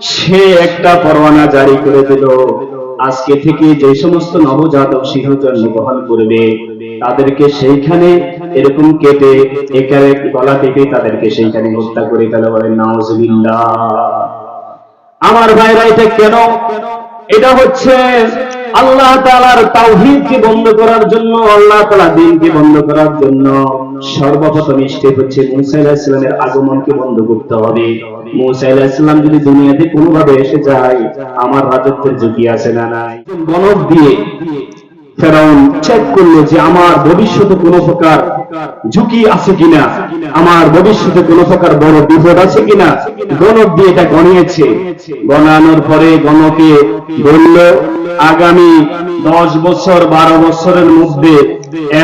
সে একটা পরোয়ানা জারি করে দিল। আজকে থেকে যে সমস্ত নবজাতক শিশু জন্মগ্রহণ করবে, তাদেরকে সেইখানে এরকম কেটে, একারে গলা কেটে তাদেরকে সেইখানে হত্যা করে ফেলে বলে, নাউজুবিল্লাহ। আমার ভাইরা, এটা কেন? এটা হচ্ছে আল্লাহ তালার তাওহীদকে বন্ধ করার জন্য, আল্লাহ তালা দিনকে বন্ধ করার জন্য সর্বপ্রথম স্টেপ হচ্ছে মুসা ইসলামের সালামের আগমনকে বন্ধ করতে হবে। মুসা ইসলাম যদি দুনিয়াতে কোনোভাবে এসে যায়, আমার রাজত্বের ঝুঁকি আছে না নাই? বনক দিয়ে ফেরাউন চেক করল যে আমার ভবিষ্যতে কোনো প্রকার ঝুঁকি আছে কিনা? আমার ভবিষ্যতে কোনো প্রকার বড় বিপদ আছে কিনা? গণক দিয়ে এটা গণিয়েছে। গণানোর পরে গণকে বলল, আগামী দশ বছর, বারো বছরের মধ্যে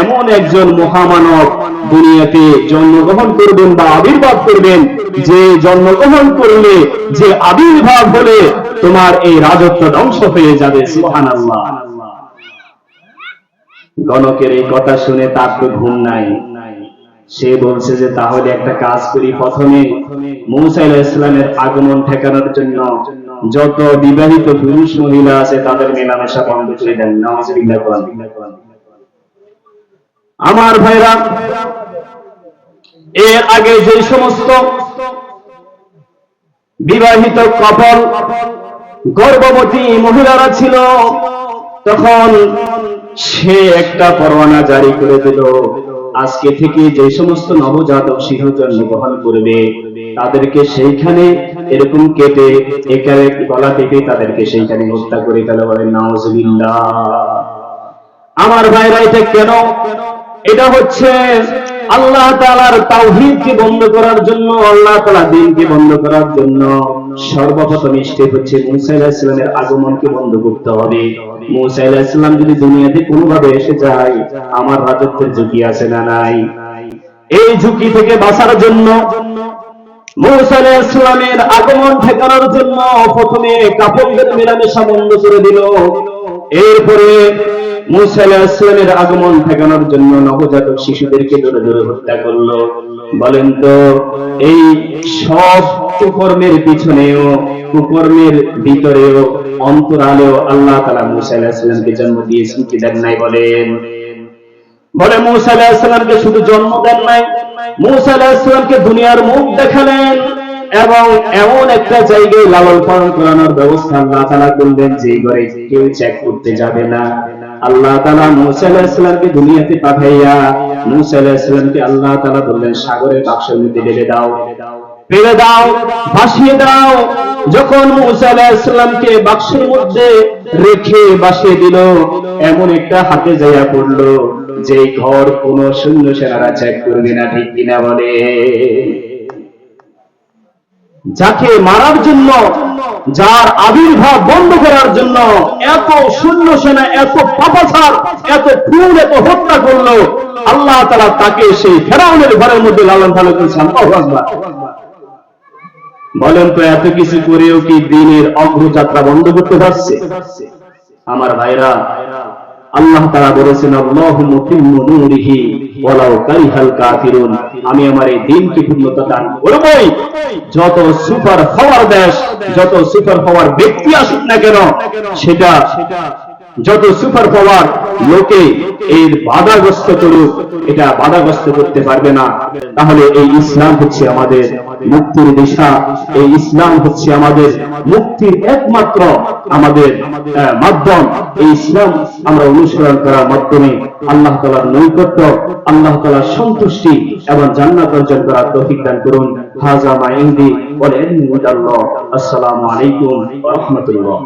এমন একজন মহামানব দুনিয়াতে জন্মগ্রহণ করবেন বা আবির্ভাব করবেন যে জন্মগ্রহণ করলে যে আবির্ভাব হলে তোমার এই রাজত্ব ধ্বংস হয়ে যাবে। সুবহানাল্লাহ। গণকের এই কথা শুনে তার তো ঘুম নাই। সে বলছে যে, তাহলে একটা কাজ করি প্রথমে মৌসা ইসলামের আগমন ঠেকানোর জন্য। যত বিবাহিত পুরুষ মহিলা আছে, তাদের মেলামেশা বন্ধ করে দেন। আমার ভাইরা, এর আগে যে সমস্ত বিবাহিত কপল, গর্ভবতী মহিলারা ছিল, তখন সে একটা পরোয়ানা জারি করে দিল। আজকে থেকে যে সমস্ত নবজাতক শিশু জন্মগ্রহণ করবে, তাদেরকে সেইখানে এরকম কেটে একারে গলা কেটে তাদেরকে সেইখানে হত্যা করে ফেলে বলে নাওজিল্লা আমার ভাইরা, এটা কেন এটা হচ্ছে আল্লাহ তাআলার তাওহীদকে বন্ধ করার জন্য, আল্লাহ তাআলা দিনকে বন্ধ করার জন্য সর্বপ্রথম স্টেপ হচ্ছে মুসা আলাইহিস সালামের আগমনকে বন্ধ করতে হবে। মুসা আলাইহিস সালাম যদি দুনিয়াতে কোনোভাবে এসে যায়, আমার রাজত্বের ঝুঁকি আছে না নাই? এই ঝুঁকি থেকে বাঁচার জন্য, মুসা আলাইহিস আগমন ঠেকানোর জন্য প্রথমে কাপড়দের মেলামেশা বন্ধ করে দিল। এরপরে মুসা আলাইহিস সালামের আগমন ঠেকানোর জন্য নবজাতক শিশুদেরকে ধরে ধরে হত্যা করল। বলেন তো, এই সব কুকর্মের পিছনেও, কুকর্মের ভিতরেও, অন্তরালেও আল্লাহ তাআলা মুসা আলাইহিস জন্ম দিয়েছেন কি দেন নাই বলেন। বলে মুসা শুধু জন্ম দেন নাই, মুসা দুনিয়ার মুখ দেখালেন এবং এমন একটা জায়গায় লালন পালন করানোর ব্যবস্থা আল্লাহ তাআলা করলেন যে ঘরে কেউ চেক করতে যাবে না। আল্লাহ তাআলা মুসা দুনিয়াতে পাঠাইয়া, মুসা আল্লাহ তাআলা বললেন, সাগরের বাক্সের মধ্যে ঢেলে দাও ফেলে দাও, ভাসিয়ে দাও। যখন মুসা বাক্সের মধ্যে রেখে বাসিয়ে দিল, এমন একটা হাতে যাইয়া পড়ল যে ঘর কোন সৈন্য সেনারা চেক করবে না, ঠিক কিনা বলে। যাকে মারার জন্য, যার আবির্ভাব বন্ধ করার জন্য এত সৈন্য সেনা, এত পাপাচার, এত খুন, এত হত্যা করল, আল্লাহ তারা তাকে সেই ফেরাউনের ঘরের মধ্যে লালন পালন করেছেন। বলেন তো, এত কিছু করেও কি দিনের অগ্রযাত্রা বন্ধ করতে পারছে? আমার ভাইরা আল্লাহ তারা বলেছেন আমি আমার এই দিনকে পূর্ণতা দান করবই। যত সুপার হওয়ার দেশ, যত সুপার পাওয়ার ব্যক্তি আসুক না কেন, সেটা যত সুপার পাওয়ার লোকে এর বাধাগ্রস্ত করুক, এটা বাধাগ্রস্ত করতে পারবে না। তাহলে এই ইসলাম হচ্ছে আমাদের মুক্তির দিশা। এই ইসলাম হচ্ছে আমাদের মুক্তির একমাত্র আমাদের মাধ্যম। এই ইসলাম আমরা অনুসরণ করার মাধ্যমে আল্লাহ তালার নৈকট্য, আল্লাহ তালার সন্তুষ্টি এবং জান্নাত অর্জন করার দান করুন। হাজা মা ইনদি ওয়াল আসসালামু আলাইকুম রাহমাতুল্লাহ।